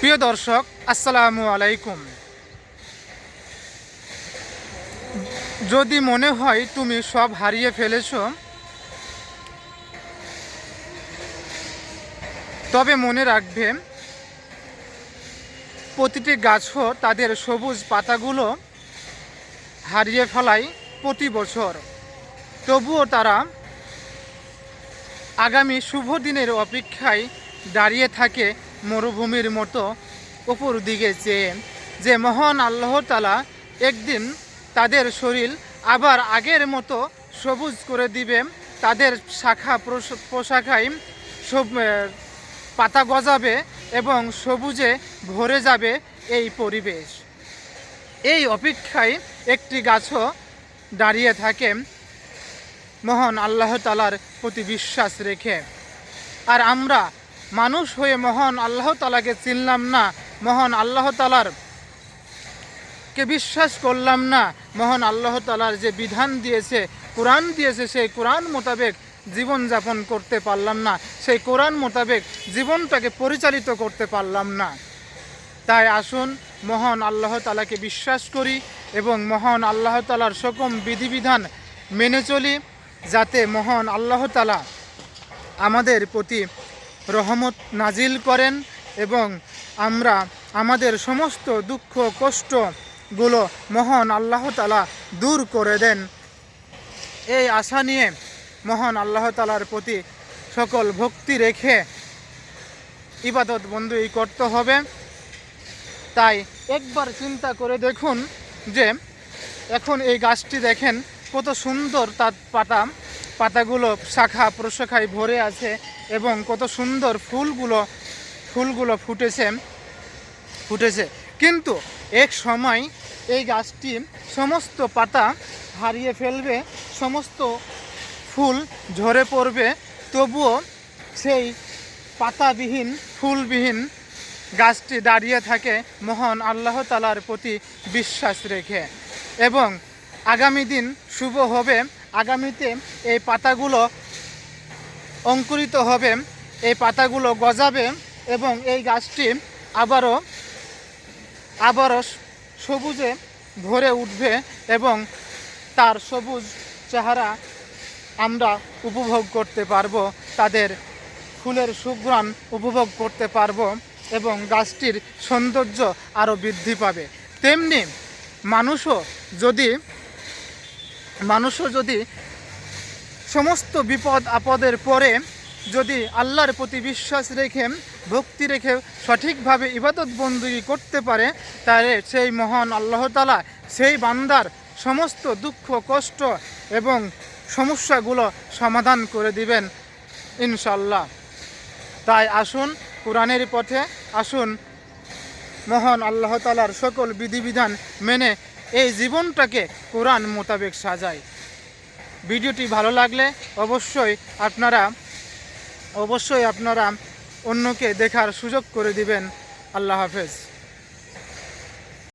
প্রিয় দর্শক, আসসালামু আলাইকুম। যদি মনে হয় তুমি সব হারিয়ে ফেলেছ, তবে মনে রাখবে, প্রতিটি গাছও তাদের সবুজ পাতাগুলো হারিয়ে ফেলায় প্রতি বছর। তবুও তারা আগামী শুভ দিনের অপেক্ষায় দাঁড়িয়ে থাকে মরুভূমির মতো উপর দিকে চেয়ে যে মহান আল্লাহ তালা একদিন তাদের শরীর আবার আগের মতো সবুজ করে দিবে, তাদের শাখা প্রশাখায় সব পাতা গজাবে এবং সবুজে ভরে যাবে এই পরিবেশ। এই অপেক্ষায় একটি গাছও দাঁড়িয়ে থাকে, মহান আল্লাহ তালার প্রতি বিশ্বাস রেখে। আর আমরা মানুষ হয়ে মহান আল্লাহ তালাকে চিনলাম না, মহান আল্লাহ তালার কে বিশ্বাস করলাম না, মহান আল্লাহ তালার যে বিধান দিয়েছে, কোরআন দিয়েছে, সেই কোরআন মোতাবেক জীবনযাপন করতে পারলাম না, সেই কোরআন মোতাবেক জীবনটাকে পরিচালিত করতে পারলাম না। তাই আসুন, মহান আল্লাহ তালাকে বিশ্বাস করি এবং মহান আল্লাহ তালার সকম বিধিবিধান মেনে চলি, যাতে মহান আল্লাহ তালা আমাদের প্রতি রহমত নাজিল করেন এবং আমরা আমাদের সমস্ত দুঃখ, কষ্টগুলো মহান আল্লাহ তালা দূর করে দেন। এই আশা নিয়ে মহান আল্লাহ তালার প্রতি সকল ভক্তি রেখে ইবাদত বন্ধুই করতে হবে। তাই একবার চিন্তা করে দেখুন যে এখন এই গাছটি দেখেন কত সুন্দর তার পাতা, পাতাগুলো শাখা প্রশাখায় ভরে আছে। এবং কত সুন্দর ফুলগুলো ফুলগুলো ফুটেছে ফুটেছে। কিন্তু এক সময় এই গাছটি সমস্ত পাতা হারিয়ে ফেলবে, সমস্ত ফুল ঝরে পড়বে, তবুও সেই পাতাবিহীন, ফুলবিহীন গাছটি দাঁড়িয়ে থাকে মহান আল্লাহ তালার প্রতি বিশ্বাস রেখে। এবং আগামী দিন শুভ হবে। আগামীতে এই পাতাগুলো অঙ্কুরিত হবে। এই পাতাগুলো গজাবে এবং এই গাছটি আবারও আবারও সবুজে ভরে উঠবে এবং তার সবুজ চেহারা আমরা উপভোগ করতে পারব, তাদের ফুলের সুঘ্রাণ উপভোগ করতে পারব এবং গাছটির সৌন্দর্য আরও বৃদ্ধি পাবে। তেমনি মানুষও যদি মানুষও যদি সমস্ত বিপদ আপদের পরে যদি আল্লাহর প্রতি বিশ্বাস রেখে, ভক্তি রেখে সঠিকভাবে ইবাদত বন্দী করতে পারে, তাহলে সেই মহান আল্লাহ তালা সেই বান্দার সমস্ত দুঃখ, কষ্ট এবং সমস্যাগুলো সমাধান করে দিবেন ইনশাল্লাহ তাই আসুন কোরআনের পথে, আসুন মহান আল্লাহ তালার সকল বিধিবিধান মেনে এই জীবনটাকে কোরআন মোতাবেক সাজায় ভিডিওটি ভালো লাগলে অবশ্যই আপনারা অবশ্যই আপনারা অন্যকে দেখার সুযোগ করে দিবেন। আল্লাহ হাফেজ।